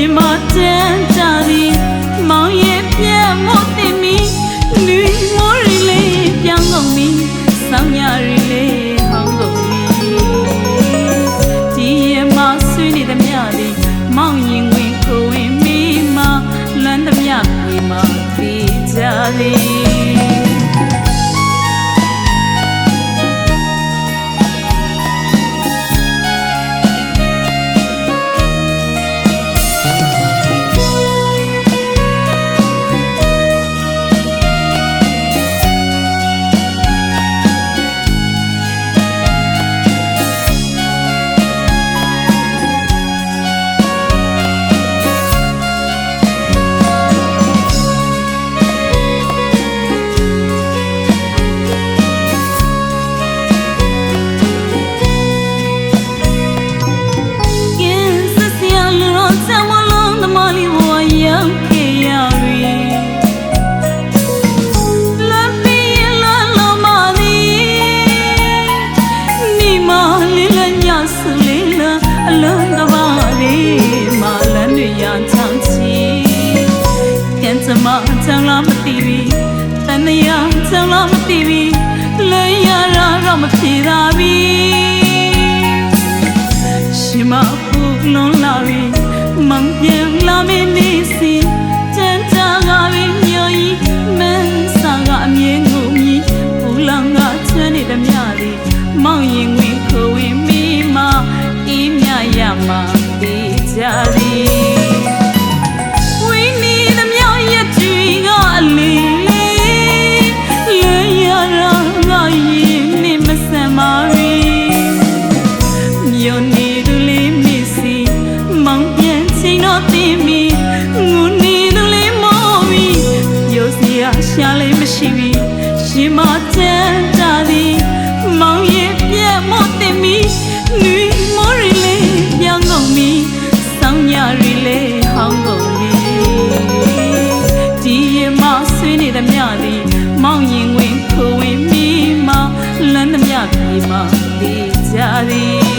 ရင်မတန်ကြသည်မောင်ရဲ့ပြတ်မတင်မီလူမိုးရီလေးပြောင်းကုန်ပြီဆောင်းရရီလေးဟောင်းကုန်ပြီဒီရင်မဆွေးနေသည်မြသည်မောင်ရင်ဝင်ကိုဝင်မိမလွမ်းသည်မြကိုမှာပြီးကြသည် မချောင်းလားမသိပြီတန်ရချောင်းလားမသိပြီလဲရတာတော့မဖြေသာပြီရှိမပူလွန်လာပြီမောင်ပြန်လာမင်းနေစီချမ်းသာကပဲညိုဤမန်းစာကအမြင်ကိုမြည်ပူလောင်ကချမ်းနေသည်မြသည်မောင်ရင်ဝင်ခိုးဝင်မိမအေးမြရမှာတေးကြသည် ချိန်တော့တင်မီငူနေသူလေးမော်မီရုပ်စရာရှာလေးမရှိပြီရှင်မတန်တာသည်မောင်ရဲ့ပြက်မို့တင်မီလူမိုးရီလေးပြောင်းကုန်မီစောင်းညရီလေးဟောင်းကုန်မီဒီ